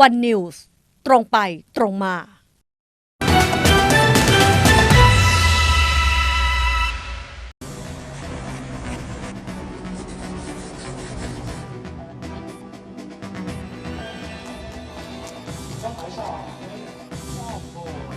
วันนิวส์ตรงไปตรงมา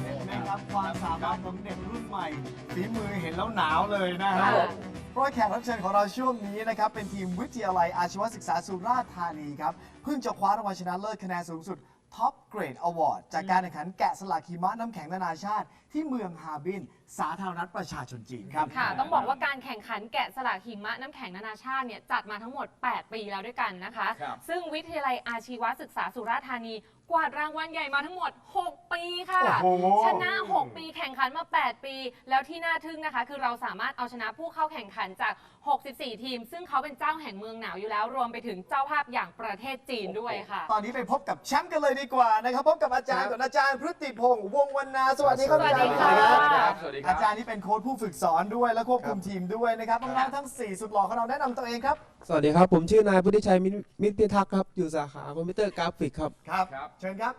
เห็นไหมครับความสามารถของเด็กรุ่นใหม่ฝีมือเห็นแล้วหนาวเลยนะฮะค่ะ เพราะว่าแขกรับเชิญของเราช่วงนี้นะครับเป็นทีมวิทยาลัยอาชีวศึกษาสุราษฎร์ธานีครับเพิ่งจะคว้ารางวัลชนะเลิศคะแนนสูงสุด Top Grade Award จากการแข่งขันแกะสลักหิมะน้ำแข็งนานาชาติ ที่เมืองฮาร์บิน สาธารณรัฐประชาชนจีนครับ ค่ะ ต้องบอกว่าการแข่งขันแกะสลักหิมะน้ำแข็งนานาชาติเนี่ยจัดมาทั้งหมด 8 ปีแล้วด้วยกันนะคะ ครับ ซึ่งวิทยาลัยอาชีวศึกษาสุราษฎร์ธานี กวาดรางวัลใหญ่มาทั้งหมด 6 ปีค่ะ โอ้โห ชนะ 6 ปีแข่งขันมา 8 ปี แล้วที่น่าทึ่งนะคะ คือเราสามารถเอาชนะผู้เข้าแข่งขันจาก64 ทีม ซึ่งเขาเป็นเจ้าแห่งเมืองหนาวอยู่แล้ว รวมไปถึงเจ้าภาพอย่างประเทศจีนด้วยค่ะ ตอนนี้ไปพบกับแชมป์กันเลยดีกว่านะครับพบกับอาจารย์ก่อนอาจารย์พฤติพงษ์วงศ์วรรณาสวัสดีครับสวัสดีอาค่ะจารย์ครับ สวัสดีครัอาบ จารย์นี่เป็นโค้ชผู้ฝึกสอนด้วยและควบคุมทีมด้วยนะครับน้องๆทั้ง 4 สุดหล่อของเราแนะนำตัวเองครับสวัสดีครับ ผมชื่อนายพุทธิชัยมิตรมิตรพิทักษ์ครับ อยู่สาขาคอมพิวเตอร์กราฟิกครับ ครับ ครับ เชิญครับ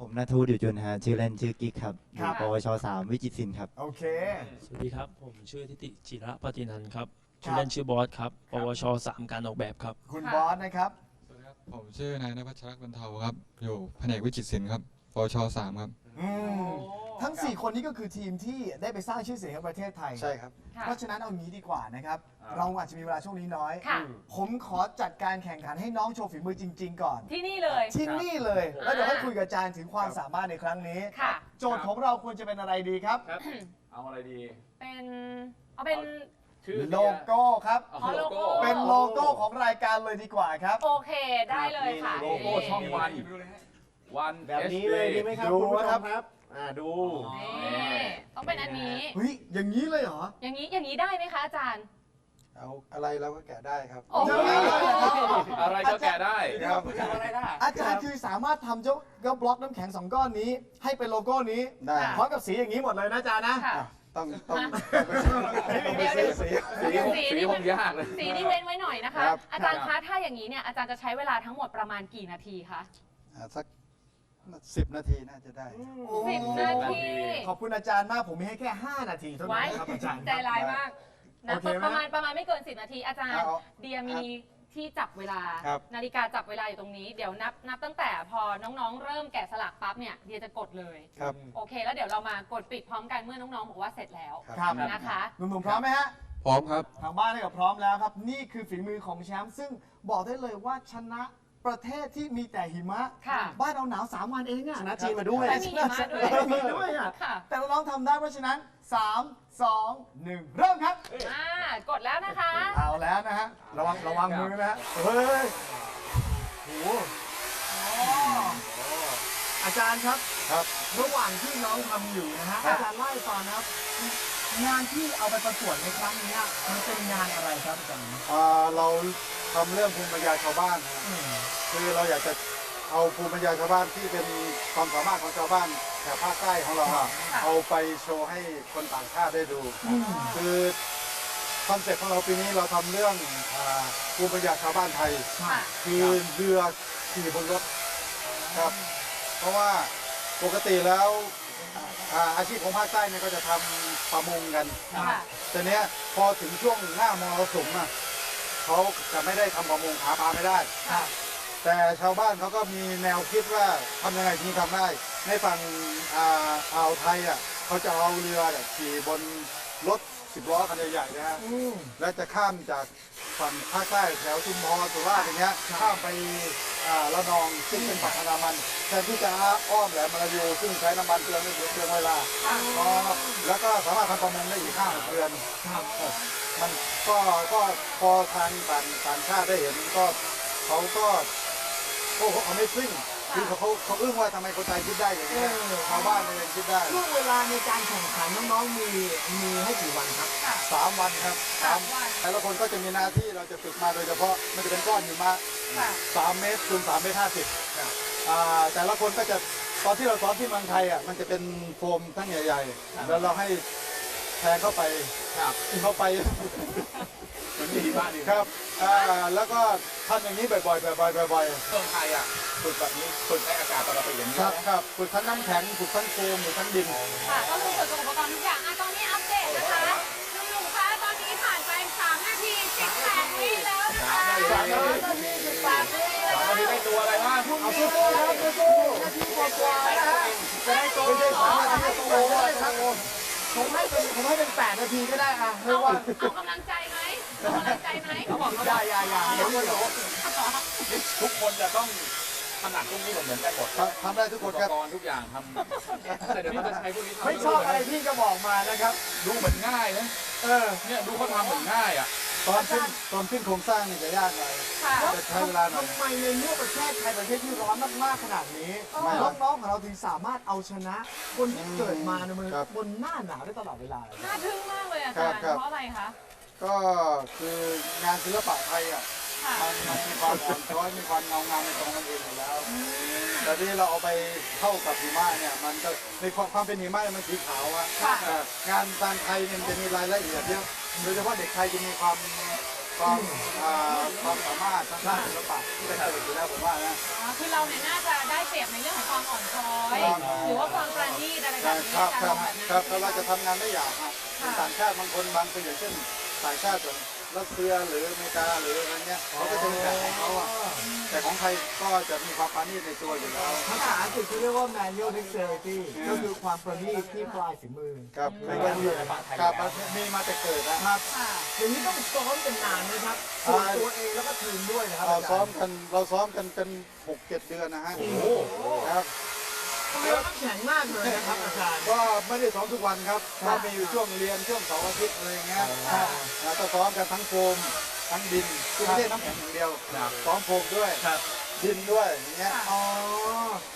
ผมนัทวุฒิอยู่จุนฮะชื่อเล่นชื่อกิ๊กครับอครัยู่บ ปวชสามวิจิตรศิลป์ครับ โอเค สวัสดีครับ ผมชื่อทิติจิระปฏินันท์ครับครับ ชื่อเล่นชื่อบอสครับ ปวชสามการออกแบบครับ คุณค่ะบอสนะครับ สวัสดีครับผมชื่อนายนภัชรบรรเทาครับ อยู่แผนกวิจิตรศิลป์ครับปวชสามครับ อืมทั้ง 4 คนนี้ก็คือทีมที่ได้ไปสร้างชื่อเสียงให้ประเทศไทย ใช่ครับ ค่ะ เพราะฉะนั้นเอางี้ดีกว่านะครับอ่าเราอาจจะมีเวลาช่วงนี้น้อย ค่ะ ผมขอจัดการแข่งขันให้น้องโชว์ฝีมือจริง ๆ ก่อน ที่นี่เลย ที่นี่เลย แล้วเดี๋ยวให้คุยกับอาจารย์ถึงความสามารถในครั้งนี้ ค่ะ โจทย์ของเราควรจะเป็นอะไรดีครับ ครับ เอาอะไรดี เป็น เอาเป็น ชื่อโลโก้ครับเอาอ๋อโลโก้โลโก้ เป็นโลโก้ของรายการเลยดีกว่าครับ โอเคได้เลยค่ะ โลโก้ช่องวัน วัน แบบนี้เลยดีไหมครับดูคุณผู้ชครัมบครับ อ่าดู นี่ต้องเป็นอันนี้ เฮ้ย อย่างนี้เลยเหรอ อย่างนี้อย่างนี้ได้ไหมคะอาจารย์ เอาอะไรเราก็แกะได้ครับ โอ้โห อะไรก็แกะได้ ครับ อาจารย์คือสามารถทำเจ้าเจ้าบล็อกน้ำแข็งสองก้อนนี้ ให้เป็นโลโก้นี้ได้ พร้อมกับสีอย่างนี้หมดเลยนะอาจารย์นะ ค่ะ ต้องต้องเดี๋ยวเดี๋ยวสีสีคงสีคงยากเลย สีนี่เว้นไว้หน่อยนะคะ ครับ อาจารย์คะถ้าอย่างนี้เนี่ยอาจารย์จะใช้เวลาทั้งหมดประมาณกี่นาทีคะอ่าสักสิบนาทีน่าจะได้ สิบนาที ขอบคุณอาจารย์มาก ผมมีให้แค่ 5 นาทีเท่านั้ไว้นครับอาจารย์ใจร้ายมากนะโอเคไหม ประมาณประมาณไม่เกิน10นาทีอาจารย์ เอา เดียมี ที่จับเวลา ครับ นาฬิกาจับเวลาอยู่ตรงนี้ เดี๋ยวนับนับตั้งแต่พอน้องๆ เริ่มแกะสลักปั๊บเนี่ยเดียจะกดเลย ครับ โอเค แล้วเดี๋ยวเรามากดปิดพร้อมกันเมื่อน้องๆบอกว่าเสร็จแล้วครับ นะคะ หนุ่มๆพร้อมไหมฮะ พร้อมครับ ทางบ้านให้กับพร้อมแล้วครับ นี่คือฝีมือของแชมป์ซึ่งบอกได้เลยว่าชนะประเทศที่มีแต่หิมะ ค่ะ บ้านเราหนาว 3 วันเองอะชนะจีนมาด้วยและมีหิมะด้วยมีด้วยอะค่ะ แต่น้องๆทำได้เพราะฉะนั้น 3 2 1 เริ่มครับ อ่ากดแล้วนะคะ ระวังระวังมือนะฮะเฮ้ยโอ้โหอาจารย์ครับครับ ระหว่างที่น้องทำอยู่นะฮะอาจารย์เล่าให้ฟังนะครับ งานที่เอาไปประกวดในครั้งนี้มันเป็นงานอะไรครับอาจารย์อ่าเราทำเรื่องภูมิปัญญาชาวบ้านนะอืมคือเราอยากจะเอาภูมิปัญญาชาวบ้านที่เป็นความสามารถของชาวบ้านแถบภาคใต้ของเราอะค่ะเอาไปโชว์ให้คนต่างชาติได้ดู คือ คอนเซ็ปต์ของเราปีนี้เราทำเรื่องอาภูมิปัญญาชาวบ้านไทย ค่ะ คือเรือขี่บนรถครับ เพราะว่าปกติแล้วอ่าอาชีพของภาคใต้เนี่ยก็จะทำประมงกัน ค่ะ แต่เนี้ยพอถึงช่วงหน้ามรสุมอะเขาจะไม่ได้ทำประมงหาปลาไม่ได้ ค่ะ แต่ชาวบ้านเขาก็มีแนวคิดว่าทำยังไงที่ทำได้ในฝั่งอ่าอ่าวไทยอะเขาจะเอาเรือเนี่ยขี่บนรถ สิบล้อคันใหญ่ๆนะฮะอืมแล้วจะข้ามจากฝั่งภาคใต้แถวชุมพรสุราษฎร์อย่างเงี้ยข้ามไปอ่าระนองซึ่งเป็นฝั่งอันดามันแทนที่จะอ้อมแหลมมาลายูซึ่งใช้น้ำมันเปลืองไม่เสียเปลืองเวลาพอแล้วก็สามารถทำประมงได้อีกห้าหกเดือนครับมันก็ก็พอทางต่างต่างชาติได้เห็นก็เขาก็โอ้โหเอาไม่ซิ่ง คือเขาเขาเขาอึ้งว่าทำไมคนไทยคิดได้อย่างนี้ยชาวบ้านเองคิดได้ช่วงเวลาในการแข่งขันน้องๆมีมีให้กี่วันครับ สามวันครับสามวันแต่ละคนก็จะมีหน้าที่เราจะฝึกมาโดยเฉพาะมันจะเป็นก้อนหิมะค่ะสามเมตรคูณสามเมตรห้าสิบอ่าแต่ละคนก็จะตอนที่เราซ้อมที่เมืองไทยอะมันจะเป็นโฟมทั้งใหญ่ ๆ แล้วเราให้แทงเข้าไปครับ เข้าไป เหมือนดีมากดีครับอ่าแล้วก็ทำอย่างนี้บ่อยๆบ่อยๆบ่อยเมืองไทยอะฝึกแบบนี้ฝึกในอากาศปกติอย่างๆนี้ครับครับฝึกทั้งน้ำแข็งฝึกทั้งโฟมฝึกทั้งดิน ค่ะก็คือเปิดตัวอุปกรณ์ทุกอย่างอะตอนนี้อัปเดตนะคะหนุ่มๆคะตอนนี้ผ่านไป3นาที18วิแล้วนะคะสามนาที18วิแล้วสามนาทีได้ตัวอะไรบ้างเอาสู้ๆครับสู้ๆนาทีกว่าๆนะฮะจะได้โตไม่ใช่สามนาทีโตได้ครับผมให้เป็นผมให้เป็นแปดนาทีก็ได้อะไม่เอาว่า เอากำลังใจ ใจไหมเขาบอกอย่าอย่าอย่าเดี๋ยวเดี๋ยวนี่ทุกคนจะต้องถนัดพวกนี้เหมือนกันหมดทำทำได้ทุกคนอุปครับกรณ์ทุกอย่างททำแต่เดี๋ยวนี้จะใช้พวกนี้ทำไม่ชอบอะไรพี่ก็บอกมานะครับ ดูเหมือนง่ายนะเออเนี่ยดูเขาทำเหมือนง่ายอะตอนขึ้นตอนขึ้นโครงสร้างนี่จะยากหน่อยค่ะจะใช้เวลาหน่อยทำไมในเมื่อประเทศไทยประเทศที่ร้อนมากๆขนาดนี้ไม่หรอกน้องๆของเราถึงสามารถเอาชนะ คนที่เกิดมาในเมืองครับบนหน้าหนาวได้ตลอดเวลาเลยน่าทึ่งมากเลยอาจารย์ครับเพราะอะไรคะ ก็คืองานศิลปะไทยอะค่ะ มันมันมีความอ่อนช้อยมีความเงางามในตรงมันเองอยู่แล้วแต่ที่เราเอาไปเข้ากับหิมะเนี่ยมันก็ในความความเป็นหิมะเนี่ยมันสีขาวอะค่ะ เอ่องานทางไทยเนี่ยมันจะมีรายละเอียดเยอะโดยเฉพาะเด็กไทยจะมีความความอ่าความสามารถทางด้านศิลปะที่เป็นเกิดอยู่แล้วผมว่านะ อ๋อคือเราเนี่ยน่าจะได้เปรียบในเรื่องของความอ่อนช้อย ครับ หรือว่าความประณีตอะไรแบใช่บนี้ครับการคลรับงแบบนั้น ครับถ้าเราจะทำงานได้อย่างอะเป็นต่างชาติบางคนบางคนอย่างเช่น ต่างชาติอย่างรัสเซียหรืออเมริกาหรืออะไรเงี้ยเขาก็จะมีแบบของเขาอะแต่ของไทยก็จะมีความปราณีตในตัวอยู่แล้ว ภาษาอังกฤษเขาเรียกว่า manual dexterity ก็คือความประณีตที่ปลายฝีมือ ครับไม่ว่าที่ครับมีมาแต่เกิดนะ ครับค่ะอย่างนี้ต้องซ้อมกันนานนะครับส่วนตัวเองแล้วก็ทีมด้วยนะครับเราอาจารย์ซ้อมกันเราซ้อมกันเป็นหกเจ็ดเดือนนะฮะครับทำไมเราต้อง แข็งมากเลยนะครับอาจารย์ก็ไม่ได้ซ้อมทุกวันครับก็มีอยู่ช่วงเรียนช่วงเสาร์อาทิตย์อะไรอย่างเงี้ยแล้วก็ซ้อมกันทั้งโฟมทั้งดินคือไม่ใช่น้ำแข็งอย่างเดียวซ้อมโฟมด้วยดินด้วยอย่างเงี้ยค่ะอ๋อ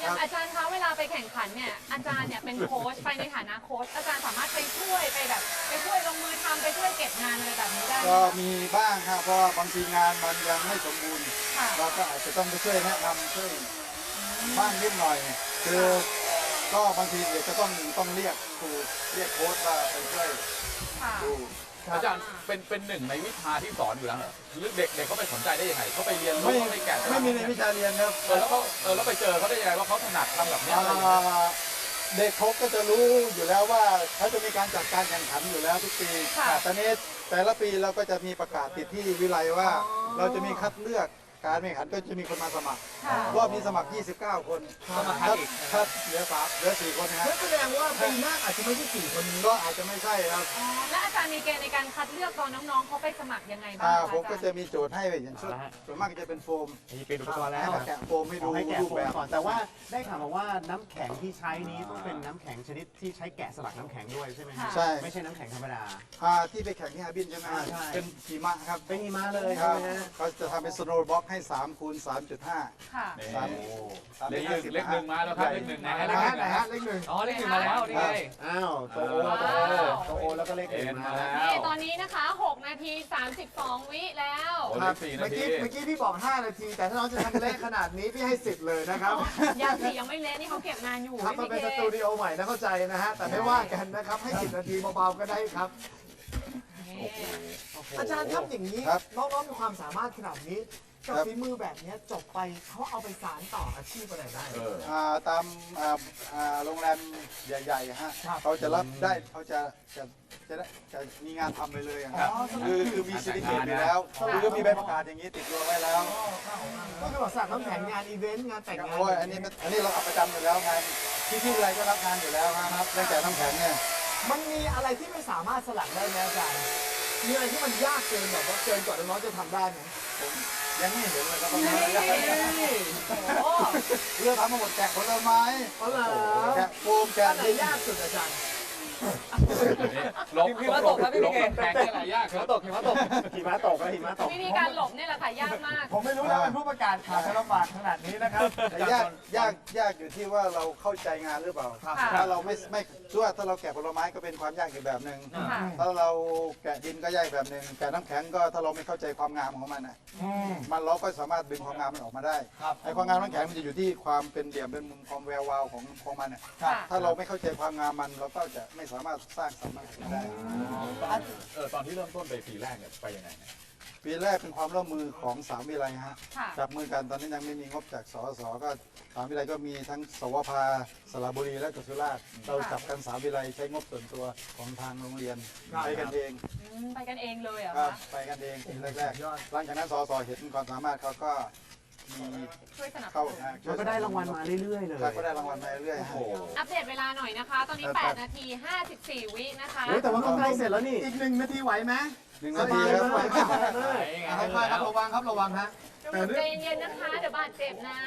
อย่างอาจารย์คะเวลาไปแข่งขันเนี่ยอาจารย์เนี่ยเป็นโค้ชไปในฐานะโค้ชอาจารย์สามารถไปช่วยไปแบบไปช่วยลงมือทำไปช่วยเก็บงานอะไรแบบนี้ได้ไหมก็คะมีบ้างครับเพราะว่าบางทีงานมันยังไม่สมบูรณ์ค่ะเราก็อาจจะต้องไปช่วยแนะนำช่วยบ้างนิดหน่อย คือก็บางทีเดี๋ยวจะต้องต้องเรียกครูเรียกโค้ชว่าไปช่วยค่ะดูอาจารย์เป็นเป็นหนึ่งในวิชาที่สอนอยู่แล้วเหรอหรือเด็กเด็กเขาไปสนใจได้ยังไงเขาไปเรียนรู้ไม่เขาไปแกะสลักไม่มีในวิชาเรียนครับเออแล้วเขาเออแล้วไปเจอเขาได้ยังไงว่าเขาถนัดทำแบบเนี้ยอะไรอย่างเงี้ยอ่าเด็กเขาก็จะรู้อยู่แล้วว่าเขาจะมีการจัดการแข่งขันอยู่แล้วทุกปีค่ะตอนนี้แต่ละปีเราก็จะมีประกาศติดที่วิไลว่าเราจะมีคัดเลือก การแข่งขันก็จะมีคนมาสมัคร ค่ะ รอบนี้สมัคร 29 คนคัดคัดเหลือสามเหลือสี่คนนะฮะนั่นแสดงว่าปีหน้าอาจจะไม่ใช่สี่คนนี้ก็อาจจะไม่ใช่ครับอ๋อและอาจารย์มีเกณฑ์ในการคัดเลือกตอนน้องๆเขาไปสมัครยังไงบ้างอ่าคะผมก็อาจาจะรย์มีโจทย์ให้อย่างเช่นส่วนมากจะเป็นโฟมนี่เป็นอุปกรณ์แล้วให้มาแกะโฟมให้ดูเอาให้แกะรูปโฟแบมบก่อนแต่ว่าได้ข่าวมาว่าน้ำแข็งที่ใช้นี้ต้องเป็นน้ำแข็งชนิดที่ใช้แกะสลักน้ำแข็งด้วยใช่ไหมฮะใช่ไม่ใช่น้ำแข็งธรรมดา อ่าที่ไปแข่งที่ฮาร์บินใช่ไหมอ่าใช่ เป็นหิมะครับเป็นหิมะเลยครัใช่บไหมฮะ เขาจะทำเป็นสโนว์บล็อกให้3คูณ3.5ค่ะนี่สาม สามเลขหนึ่งเลขหนึ่งมาแล้วครับเลขหนึ่งมาไหนแล้วฮะไหนฮะเลขหนึ่งอ๋อเลขหนึ่งมาแล้วนี่ไง อ้าวโตโอว้าว โตโอแล้วก็เลขหนึ่งเอ็นมามาแล้วแล้ว นี่ตอนนี้นะคะ 6 นาที 32 วิแล้ว โอ้คเลรับขสี่นาเมื่อทีกี้เมื่อกี้พี่บอก 5 นาที แต่ถ้าน้องจะทำเลขขนาดนี้พี่ให้ 10 เลยนะครับยังสิยังไม่เละนี่เขาเก็บงานอยู่ครับมาพี่เป็นเคสตูดิโอใหม่นะเข้าใจนะฮะแต่ไม่ว่ากันนะครับให้ 10 นาทีเบาๆก็ได้ครับ นี่อาจารย์ครับอย่างนี้ครับ น้องๆมีความสามารถขนาดนี้ กับครับฝีมือแบบนี้จบไปเขาเอาไปสานต่ออาชีพอะไรได้ เออ อ่าตามอ่าอ่าโรงแรมใหญ่ๆฮะครับ เขาจะรับได้เขาจะจะจะได้จะมีงานทำไปเลยอะครับ อ๋อคือคือมีซิลิเกตอยู่แล้วคือก็มีใบประกาศอย่างนี้ติดตัวไว้แล้วก็คือบอกสักน้ำแข็งงานอีเวนต์งานแต่งงานโอ้ยอันนี้มันอันนี้เราเอาประจำอยู่แล้วงานที่ที่อะไรก็รับงานอยู่แล้วครับเรื่องแต่น้ำแข็งเนี่ย มันมีอะไรที่ไม่สามารถสลัดได้ไหมอาจารย์มีอะไรที่มันยากเกินแบบว่าเกินกว่าน้องๆจะทำได้ไหม ยังไม่เห็นเลยครับนี่โอ้เรื่องทำมาหมดแกะผลไม้อ๋อเหรอแกะโฟมแกะอันไหนดินยากสุดอาจารย์ หลบหิมะตกครับพี่เกศแข่งนี่แหละยากครับ ตกหิมะตกหิมะตกแล้วหิมะตก วิธีการหลบเนี่ยแหละค่ะยากมาก ผมไม่รู้นะเป็นผู้ประกาศข่าวจะลำบากขนาดนี้นะครับแต่ยากยากยากอยู่ที่ว่าเราเข้าใจงานหรือเปล่า ค่ะถ้าเราไม่ไม่ด้วยถ้าเราแกะผลไม้ก็เป็นความยากอีกแบบหนึ่งค่ะ ถ้าเราแกะดินก็ยากแบบหนึ่งแกะน้ำแข็งก็ถ้าเราไม่เข้าใจความงามของมันน่ะมันเราก็สามารถดึงความงามมันออกมาได้ครับไอ้ความงามน้ำแข็งมันจะอยู่ที่ความเป็นเหลี่ยมเป็นมุมความแวววาวของของมันน่ะค่ะ ถ้าเราไม่เข้าใจความงามมันเราก็จะไม่สามารถสร้างสรรค์มันขึ้นได้ ตอนเออตอนที่เริ่มต้นไปปีแรกเนี่ยไปยังไงเนี่ยปีแรกเป็นความร่วมมือของสามวิไลฮะค่ะ จับมือกันตอนนี้ยังไม่มีงบจากสสก็สามวิไลก็มีทั้งสวพาสระบุรีและกุสุราชเราจับกันสามวิไลใช้งบส่วนตัวของทางโรงเรียนไปกันเองอืมไปกันเองเลยเหรอก็คะไปกันเองทีแรกๆหลังจากนั้นสสเห็นความสามารถเขาก็ มีช่วยสนับสเข้านุนมันก็ได้รางวัลมาเรื่อยๆเลยครับก็ได้รางวัลมาเรื่อยๆฮะ อัปเดตเวลาหน่อยนะคะ ตอนนี้8นาที 54 วินะคะเฮ้ยแต่ว่าก็ใกล้เสร็จแล้วนี่อีกหนึ่งนาทีไหวไหมหนึ่งสนาทีบายครับไหวครับค่อยๆครับระวังครับระวังฮะหนุ่มๆใจเย็นๆนะคะ เดี๋ยวบาดเจ็บนะ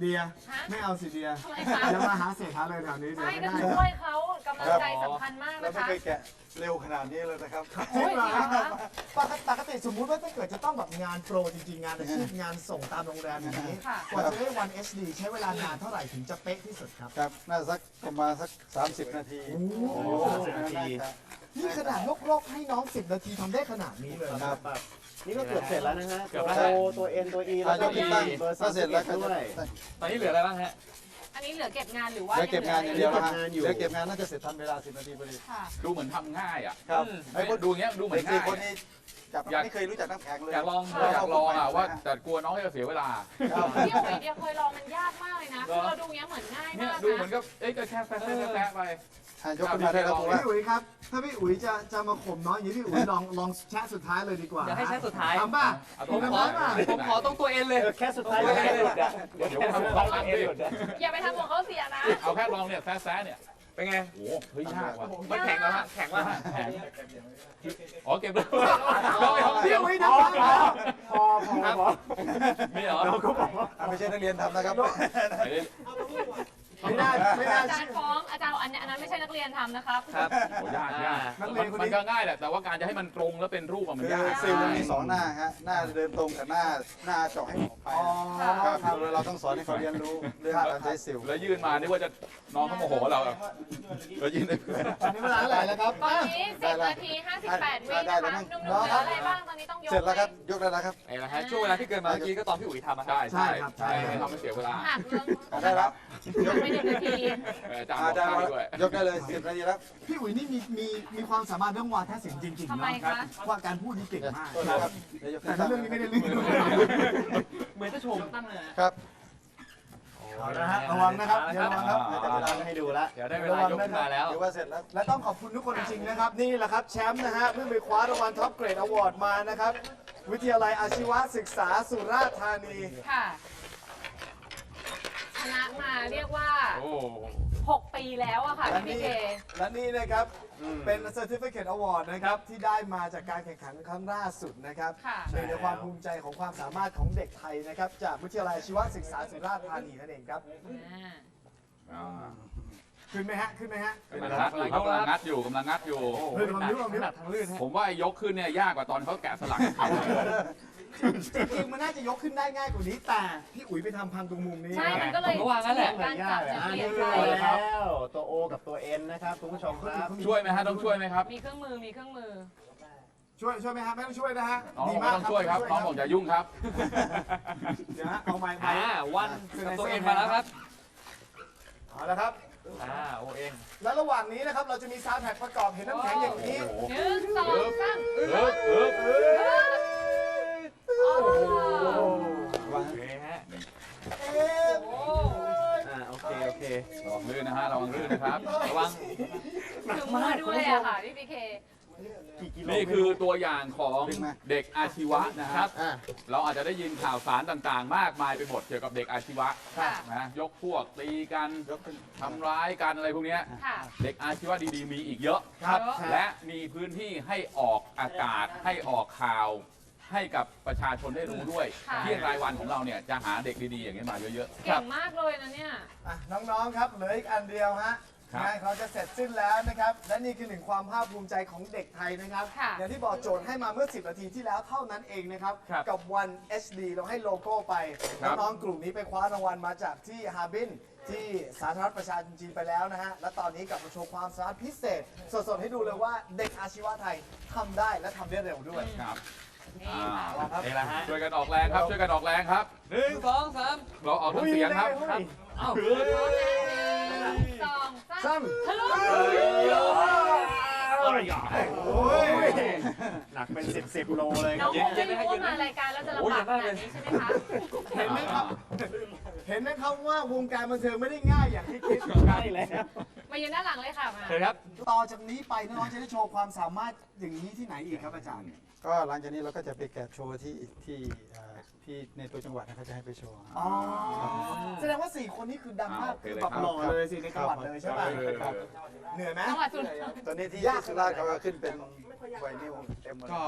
เดียฮะไม่เอาสิเดียทำไมคะ อย่ามาหาเศษหาเลยแถวนี้เดี๋ยวไม่ไม่ก็ได้ช่วยเขากำลังใจสำคัญมากเรานะไม่คะ เคยแกะเร็วขนาดนี้เลยนะครับโอ้ยจริงเหรอคะ ปกติปกติสมมุติว่าถ้าเกิดจะต้องแบบงานโปรจริงๆ งานอาชีพงานส่งตามโรงแรมอย่างนี้ค่ะ กว่าจะได้วัน HD ใช้เวลานานเท่าไหร่ถึงจะเป๊ะที่สุดครับ ครับน่าจะสักประมาณสัก 30 นาทีโอ้โห 30นาทีครับนี่ขนาดโลกๆให้น้อง 10 นาทีทำได้ขนาดนี้เลยครับ นี่ก็เกือบเสร็จแล้วนะฮะเกือบแล้วตัวฮะโอตัวเอ็นตัวอีถ้าแล้วยก็กมีตั้งเบอร์ถ้าเสร็จแล้วก็31จะด้วยตอนนี้เหลืออะไรบ้างฮะ อันนี้เหลือเก็บงานหรือว่าเหลือเก็บงานอย่างเดียวนะฮะเก็บงานอยู่เหลือเก็บงานน่าจะเสร็จทันเวลา10นาทีพอดีค่ะดูเหมือนทำง่ายอะครับไอ้ยดูอย่างเงี้ยดูเหมือเด็นกสี่ง่ายคนนี้จับอยากไม่เคยรู้จักน้ำแข็งเลย อยากลองอยากลองอะว่าแต่กลัวน้องจะเสียเวลา ครับพี่อุ๋ยเดียเคยลองมันยากมากเลยนะคือเราดูเงี้ยเหมือนง่ายเนี่ยมากดูเหมือนนะกับเอ้ยก็แค่แปะแปะแปะไป อะยกขึ้นมาได้แล้วผมว่า พี่อุ๋ยครับ ถ้าพี่อุ๋ยจะจะมาข่มน้องอย่างนี้พี่อุ๋ยลองลองแชะสุดท้ายเลยดีกว่าอยากให้แชะสุดท้าย ทำป่ะเอาตผรงมนั้นทำได้ป่ะ ผมขอตรงตัวเอ็นเลยเออแค่สุดท้ายก็ไม่หลุดอะเดี๋ยวทำลองอันดิอย่าไปทำของเขาเสียนะ เอาแค่ลองเนี่ยแซะแซะเนี่ยเป็นไง โอ้โหเฮ้ยยากว่ะมันแข็งแล้วฮะแข็งแล้วฮะแข็งอ๋อเก็บเลยลองไปท่องเที่พี่ยวอุ๋ยนะครับพอพอพอมีเหรอเราก็บอกว่า อะไม่ใช่นักเรียนทำนะครับไม่ได้ ไม่น่าไม่น่าอาจารเชื่ย์อฟ้องอาจารย์อันนี้อันนั้นไม่ใช่นักเรียนทำนะครับ ครับ โอ้ยากยากนักเรีมัยนนคนมันนี้ก็ง่ายแหละแต่ว่าการจะให้มันตรงแล้วเป็นรูปอะมันคือยากซิลมันมีสองหน้าฮะหน้าเดินตรงกับหน้าหน้าเจาะให้ออกไปอ๋อครับครับเราต้องสอนให้เขาเรียนรู้เรื่องการใช้ซิลแล้วยื่นมานึกว่าจะน้องเขาโมโหเราอะแล้วยื่นให้เพื่อนตอนนี้เวลาเท่าไหร่แล้วครับตอนนี้10นาที58วินะคะหนุ่มๆเหลืออะไรบ้างตอนนี้ต้องยกเสร็จแล้วครับยกได้แล้วครับ ไอ้ละฮะช่วงเวลาที่เกินมาเมื่อกี้ก็ตอนพี่อุ๋ยทำอะครัใช่บใช่ครับใช่ให้ทำให้เสียเวลาหักเรื่อง ได้แล้วหักไปหนึ่งนาทีเอออาจารย์บอกได้ด้วย ยกได้เลยสิบนาทีแล้ว พี่อุ๋ยนี่มีมีมีความสามารถเรื่องวาทศิลป์จริงๆทำไมเนาะคะว่าการพูดนี่เก่งมากโทษนะครับเดี๋ยวยกแต่ขึ้นถ้าเรื่องนี้ไม่ได้เรื่องเหมือนจะชมครับ เอาละฮะระวังนะครับเดี๋ยวระวังครับเดี๋ยวจะเวลาให้ดูละ เดี๋ยวได้เวลายกขึ้นมาแล้วถือว่าเสร็จแล้ว และต้องขอบคุณทุกคนจริงๆนะครับ นี่แหละครับแชมป์นะฮะเพิ่งไปคว้ารางวัลท็อปเกรดอวอร์ดมานะครับ วิทยาลัยอาชีวศึกษาสุราษฎร์ธานี ค่ะ ชนะมาเรียกว่า โอ้ 6 ปีแล้วอะค่ะและพี่นี่เคและนี่นะครับเป็น Certificate Award นะครับ ที่ได้มาจากการแข่งขันครั้งล่าสุดนะครับค่ะ หนึ่งในความภูมิใจของความสามารถของเด็กไทยนะครับ จากวิทยาลัยอาชีวศึกษาสุราษฎร์ธานีนั่นเองครับอ่าขึ้นไหมฮะ ขึ้นไหมฮะกำลังงัดอยู่ครับกำลังงัดอยู่กำลังงัดอยู่ เฮ้ยลองนิ้วลองนิ้วทั้งลื่นฮะผมว่าไอ้ยกขึ้นเนี่ยยากกว่าตอนเขาแกะสลัก จริงๆมันน่าจะยกขึ้นได้ง่ายกว่านี้แต่พี่อุ๋ยไปทำพังตรงมุมนี้ ใช่ มันก็เลยผมก็ว่างั้นแหละ การจับจะเปลี่ยนไปแล้วตัวโอกับตัวเอ็นนะครับคุณผู้ชมครับ ช่วยไหมฮะต้องช่วยไหมครับมีเครื่องมือ มีเครื่องมือ ช่วยช่วยไหมฮะไม่ต้องช่วยนะฮะน้องดีบอกมาไม่กต้องช่วยครับน้องบอกอย่ายุ่งครับ เดี๋ยวฮะเอาไม้ไปอ่าวันกับตัวเอ็นมาแล้วครับเอาละครับ อ่าโอเอ็นแล้วระหว่างนี้นะครับเราจะมีซาวด์แทร็กประกอบเห็นน้ำแข็งอย่างนี้ หนึ่งสองสาม เอิบเอิบ ถึงมือด้วยอะค่ะพี่พีเค กี่กิโลนี่คือตัวอย่างของดึงมาเด็กอาชีวะนะครับ อ่าเราอาจจะได้ยินข่าวสารต่างๆ มากมายไปหมดเกี่ยวกับเด็กอาชีวะค่ะ นะยกพวกตีกันยกขึ้นทำร้ายกันอะไรพวกเนี้ยค่ะ เด็กอาชีวะดีๆ มีอีกเยอะครับเยอะและมีพื้นที่ให้ออกอากาศให้ออกข่าว ให้กับประชาชนได้รู้ด้วยค่ะเที่ยงรายวันของเราเนี่ยจะหาเด็กดีๆอย่างนี้มาเยอะเก่งมากเลยนะเนี่ย อะน้องๆครับเหลืออีกอันเดียวฮะครับ งานเขาจะเสร็จสิ้นแล้วนะครับ และนี่คือหนึ่งความภาคภูมิใจของเด็กไทยนะครับ ค่ะอย่างที่บอกโจทย์ให้มาเมื่อ 10 นาทีที่แล้วเท่านั้นเองนะครับ ครับกับวัน HD เราให้โลโก้ไปน้องๆกลุ่มนี้ไปคว้ารางวัลมาจากที่ฮาร์บินที่สาธารณรัฐประชาชนจีนไปแล้วนะฮะ และตอนนี้กลับมาโชว์ความสามารถพิเศษ สดๆให้ดูเลยว่าเด็กอาชีวะไทยทำได้และทำได้เร็วด้วยๆครับนี่อ่าค่ะ ครับ นี่แหละฮะช่วยกันออกแรงครับ ช่วยกันออกแรงครับหนึ่งสองสามเราออกทั้งเสียงครับ ครับ เอ้าพร้อมแล้วหนึ่งสอง สามซ้ทะลุำโอ้ยหนักเป็น10 10โลเลยคน้รัอบงคงไม่รู้ว่ามารายการแล้วจะลำบากขนาดนี้ใช่ไหมคะ เห็นไหมครับ เห็นไหมครับว่าวงการบันเทิงไม่ได้ง่ายอย่างที่คิดใช่แล้ว มายืนด้านหลังเลยค่ะมาเชิญครับ ต่อจากนี้ไปน้องๆจะได้โชว์ความสามารถอย่างนี้ที่ไหนอีกครับอาจารย์ ก็หลังจากนี้เราก็จะไปแกะโชว์ที่ที่เอ่อ ที่ในตัวจังหวัดนะครับจะให้ไปโชว์อ๋อแสดงว่า 4 คนนี้คือดังมากอ่าโอเคคือเลยแบบครับหล่อเลยสิในจังหวัดเลยใช่ป่ะครับเหนื่อยไหม จังหวัดสุด ตอนนี้ที่ที่สุราษฎร์เขาก็ขึ้นเป็นไวนิลเต็มหมดก็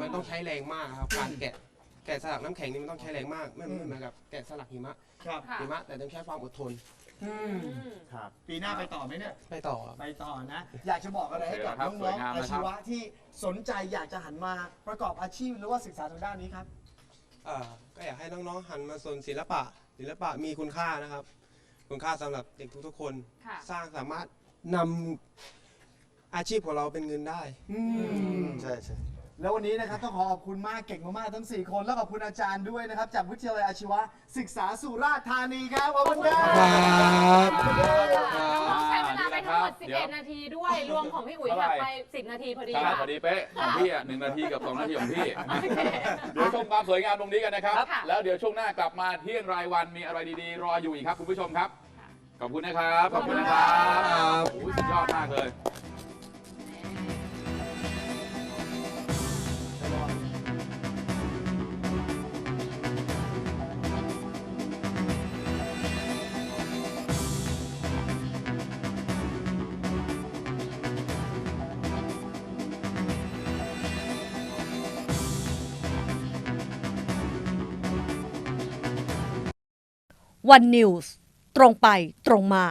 มันต้องใช้แรงมากครับการแกะแกะสลักน้ำแข็งนี่มันต้องใช้แรงมากไม่ไม่เหมือนกับแกะสลักหิมะครับค่ะหิมะแต่ต้องใช้ความอดทนอืมอืมครับปีหน้าไปต่อไหมเนี่ย ไปต่อครับ ไปต่อนะ อยากจะบอกอะไรให้กับโอเคน้องนะครับๆอาสวยงามนะครับชีวะที่สนใจอยากจะหันมาประกอบอาชีพหรือว่าศึกษาทางด้านนี้ครับ อ่าก็อยากให้น้องๆหันมาสนศิลปะ ศิลปะมีคุณค่านะครับ คุณค่าสำหรับเด็กทุกๆคน ค่ะ สร้างสามารถนำอาชีพของเราเป็นเงินได้อืมใช่ใช่ แล้ววันนี้นะครับต้องขอขอบคุณมากเก่งมากๆทั้ง 4 คนแล้วขอบคุณอาจารย์ด้วยนะครับ จากวิทยาลัยอาชีวะศึกษาสุราษฎร์ธานีครับขอบคุณครับน้องๆใช้เวลาไป ทั้งหมดเดี๋ยว11 นาทีด้วย รวมของพี่อุ๋ยหักไป 10 นาทีพอดีใช่ค่ะ พอดีเป๊ะของพี่อะหนึ่งนาทีกับสองนาทีของพี่โอเคเดี๋ยวชมความสวยงามตรงนี้กันนะครับค่ะ แล้วเดี๋ยวช่วงหน้ากลับมาเที่ยงรายวันมีอะไรดีๆ รออยู่อีกครับคุณผู้ชมครับ ขอบคุณนะครับ ขอบคุณนะครับโอ้โหสุดยอดมากเลย วันนิวส์ตรงไปตรงมา